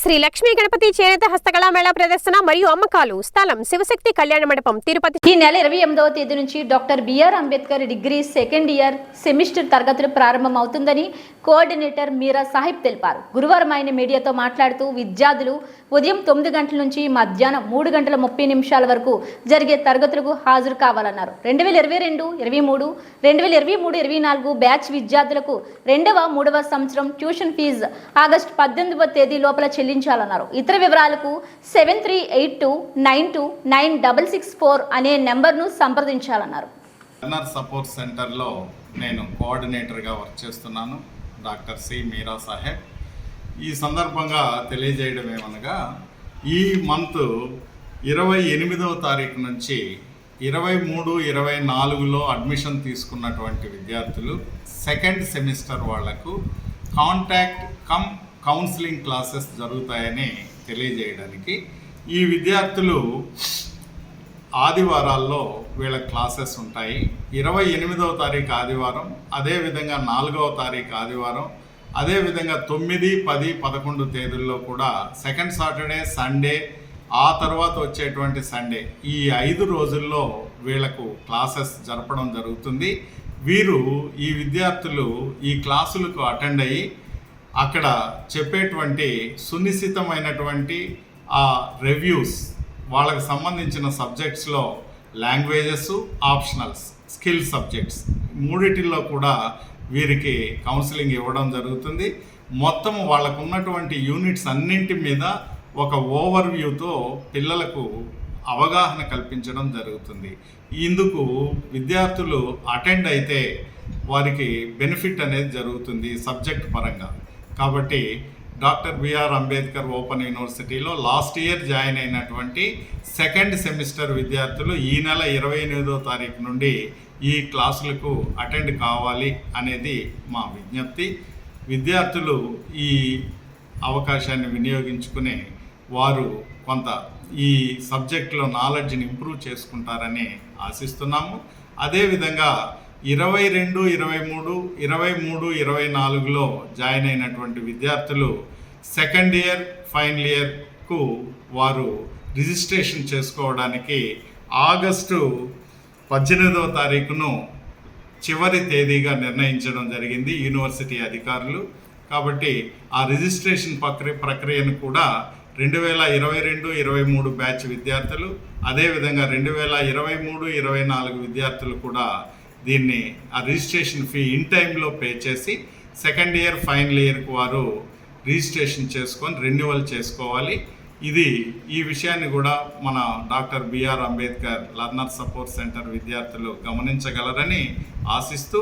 శ్రీ లక్ష్మీ గణపతి చేనేత హస్తకళా మేళా ప్రదర్శన మరియు అమ్మకాలు. స్థలం శివశక్తి కళ్యాణ మండపం. తిరుపతి ఈ నెల ఇరవై ఎనిమిదవ తేదీ నుంచి doctor BR Ambedkar degree second year semester తరగతులు ప్రారంభమవుతుందని కోఆర్డినేటర్ మీరా సాహిబ్ తెలిపారు. గురువారం ఆయన మీడియాతో మాట్లాడుతూ విద్యార్థులు ఉదయం తొమ్మిది గంటల నుంచి మధ్యాహ్నం మూడు గంటల ముప్పై నిమిషాల వరకు జరిగే తరగతులకు హాజరు కావాలన్నారు. రెండు వేల ఇరవై రెండు ఇరవై మూడు రెండు వేల ఇరవై మూడు ఇరవై నాలుగు బ్యాచ్ విద్యార్థులకు రెండవ మూడవ సంవత్సరం ట్యూషన్ ఫీజు ఆగస్టు పద్దెనిమిదవ తేదీ లోపల చెల్లించాలన్నారు. ఇతర వివరాలకు seven three eight two nine two nine double six four అనే నెంబర్ను సంప్రదించాలన్నారు. సపోర్ట్ సెంటర్లో నేను కోఆర్డినేటర్గా వర్క్ చేస్తున్నాను. డాక్టర్ సి మీరా సాహెబ్ ఈ సందర్భంగా తెలియజేయడం ఏమనగా ఈ మంత్ ఇరవై ఎనిమిదవ తారీఖు నుంచి ఇరవై మూడు ఇరవై నాలుగులో అడ్మిషన్ తీసుకున్నటువంటి విద్యార్థులు సెకండ్ సెమిస్టర్ వాళ్ళకు కాంటాక్ట్ కమ్ కౌన్సిలింగ్ క్లాసెస్ జరుగుతాయని తెలియజేయడానికి ఈ విద్యార్థులు ఆదివారాల్లో వీళ్ళ క్లాసెస్ ఉంటాయి. ఇరవై ఎనిమిదవ తారీఖు ఆదివారం అదేవిధంగా నాలుగవ తారీఖు ఆదివారం అదేవిధంగా తొమ్మిది పది పదకొండు తేదీల్లో కూడా సెకండ్ సాటర్డే సండే ఆ తర్వాత వచ్చేటువంటి సండే ఈ ఐదు రోజుల్లో వీళ్ళకు క్లాసెస్ జరపడం జరుగుతుంది. వీరు ఈ విద్యార్థులు ఈ క్లాసులకు అటెండ్ అయ్యి అక్కడ చెప్పేటువంటి సునిశ్చితమైనటువంటి ఆ రివ్యూస్ వాళ్ళకి సంబంధించిన సబ్జెక్ట్స్లో లాంగ్వేజెస్ ఆప్షనల్స్ స్కిల్ సబ్జెక్ట్స్ మూడిటిల్లో కూడా వీరికి కౌన్సిలింగ్ ఇవ్వడం జరుగుతుంది. మొత్తం వాళ్ళకు ఉన్నటువంటి యూనిట్స్ అన్నింటి మీద ఒక ఓవర్ వ్యూతో పిల్లలకు అవగాహన కల్పించడం జరుగుతుంది. ఇందుకు విద్యార్థులు అటెండ్ అయితే వారికి బెనిఫిట్ అనేది జరుగుతుంది సబ్జెక్ట్ పరంగా. కాబట్టి డాక్టర్ బిఆర్ అంబేద్కర్ ఓపెన్ యూనివర్సిటీలో లాస్ట్ ఇయర్ జాయిన్ అయినటువంటి సెకండ్ సెమిస్టర్ విద్యార్థులు ఈ నెల ఇరవై ఎనిమిదో తారీఖు నుండి ఈ క్లాసులకు అటెండ్ కావాలి అనేది మా విజ్ఞప్తి. విద్యార్థులు ఈ అవకాశాన్ని వినియోగించుకుని వారు కొంత ఈ సబ్జెక్టులో నాలెడ్జ్ని ఇంప్రూవ్ చేసుకుంటారని ఆశిస్తున్నాము. అదేవిధంగా ఇరవై రెండు ఇరవై మూడు ఇరవై మూడు ఇరవై నాలుగులో జాయిన్ అయినటువంటి విద్యార్థులు సెకండ్ ఇయర్ ఫైనల్ ఇయర్కు వారు రిజిస్ట్రేషన్ చేసుకోవడానికి ఆగస్టు పద్దెనిమిదవ తారీఖును చివరి తేదీగా నిర్ణయించడం జరిగింది యూనివర్సిటీ అధికారులు. కాబట్టి ఆ రిజిస్ట్రేషన్ ప్రక్రియ ప్రక్రియను కూడా రెండు వేల ఇరవై రెండు ఇరవై మూడు బ్యాచ్ విద్యార్థులు అదేవిధంగా రెండు వేల ఇరవై మూడు ఇరవై నాలుగు విద్యార్థులు కూడా దీన్ని ఆ రిజిస్ట్రేషన్ ఫీ ఇన్ టైంలో పే చేసి సెకండ్ ఇయర్ ఫైనల్ ఇయర్కి వారు రిజిస్ట్రేషన్ చేసుకొని రెన్యువల్ చేసుకోవాలి. ఇది ఈ విషయాన్ని కూడా మన doctor BR Ambedkar learner support centre విద్యార్థులు గమనించగలరని ఆశిస్తూ